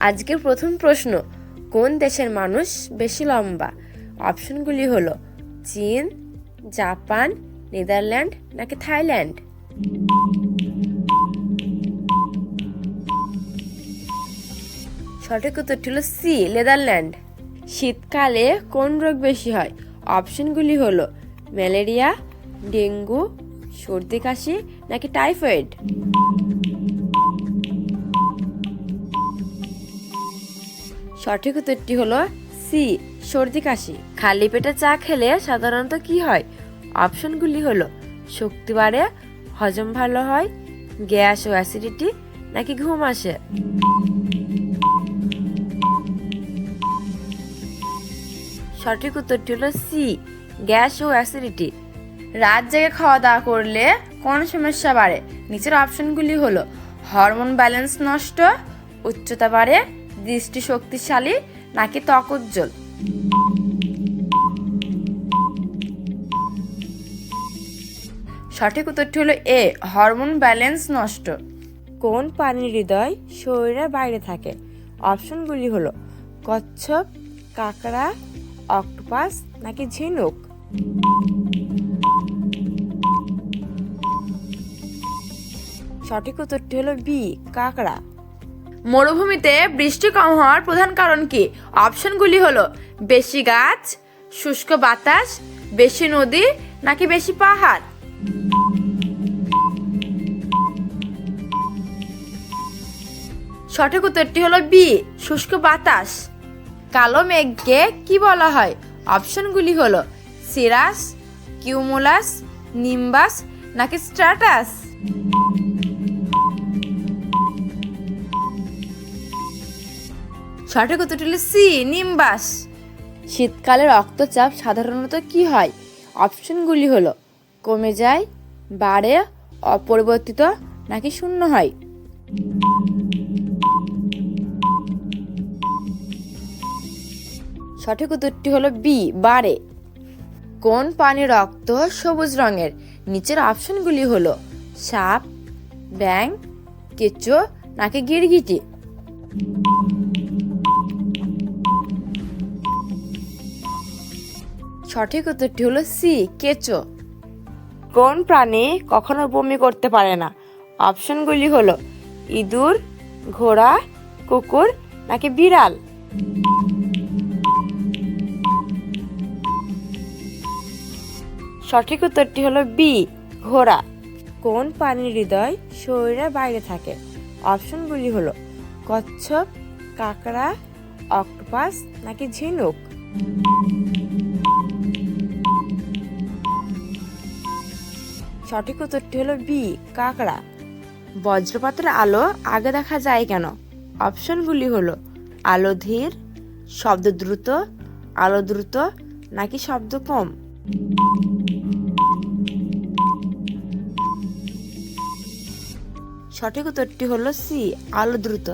আজকের প্রথম প্রশ্ন, কোন দেশের মানুষ বেশি লম্বা? অপশনগুলি হলো, চীন, জাপান, নেদারল্যান্ড নাকি থাইল্যান্ড? সঠিক উত্তরটি হলো সি, নেদারল্যান্ড। শীতকালে কোন রোগ বেশি হয়? অপশনগুলি হলো, ম্যালেরিয়া, ডেঙ্গু, সর্দি কাশি নাকি টাইফয়েড? সঠিক উত্তরটি হলো সি, সর্দি কাশি। খালি পেটে চা খেলে সাধারণত কি হয়? অপশনগুলি হলো, শক্তি বাড়ে, হজম ভালো হয়, গ্যাস ও অ্যাসিডিটি, নাকি ঘুম আসে? সঠিক উত্তরটি হলো সি, গ্যাস ও অ্যাসিডিটি। রাত জেগে খাওয়া দাওয়া করলে কোন সমস্যা বাড়ে? নিচের অপশনগুলি হলো, হরমোন ব্যালেন্স নষ্ট, উচ্চতা বাড়ে দৃষ্টি শক্তিশালী নাকি ত্বক উজ্জ্বল সঠিক উত্তরটি হলো এ, হরমোন ব্যালেন্স নষ্ট। কোন প্রাণীর হৃদয় শরীরের বাইরে থাকে? অপশনগুলি হলো কচ্ছপ, কাঁকড়া, অক্টোপাস নাকি ঝিনুক? সঠিক উত্তরটি হলো বি, কাঁকড়া। মরুভূমিতে বৃষ্টি কম হওয়ার প্রধান কারণ কি? অপশনগুলি হলো, বেশি গাছ, শুষ্ক বাতাস, বেশি নদী, নাকি বেশি পাহাড়? সঠিক উত্তরটি হলো বি শুষ্ক বাতাস। কালো মেঘকে কি বলা হয়? অপশনগুলি হলো, সিরাস, কিউমুলাস, নিম্বাস, নাকি স্ট্র্যাটাস সঠিক উত্তরটি হলো সি নিম্বাস। শীতকালে রক্তচাপ সাধারণত কি হয়? অপশনগুলি হলো, কমে যায়, বাড়ে, অপরিবর্তিত নাকি শূন্য হয়? সঠিক উত্তরটি হলো বি বাড়ে। কোন প্রাণীর রক্ত সবুজ রঙের? নিচের অপশনগুলি হলো, সাপ ব্যাং কেঁচো নাকি গিরগিটি? সঠিক উত্তরটি হলো সি কেঁচো। কোন প্রাণী কখনো বমি করতে পারে না? অপশনগুলি হলো ইঁদুর ঘোড়া কুকুর নাকি বিড়াল? সঠিক উত্তরটি হলো বি ঘোড়া। কোন প্রাণীর হৃদয় শরীরের বাইরে থাকে? অপশনগুলি হলো কচ্ছপ কাঁকড়া অক্টোপাস নাকি ঝিনুক? সঠিক উত্তরটি হলো বি, কাঁকড়া। বজ্রপাতের আলো আগে দেখা যায় কেন? অপশনগুলি হলো আলো ধীর, শব্দ দ্রুত, আলো দ্রুত, নাকি শব্দ কম। সঠিক উত্তরটি হলো সি, আলো দ্রুত।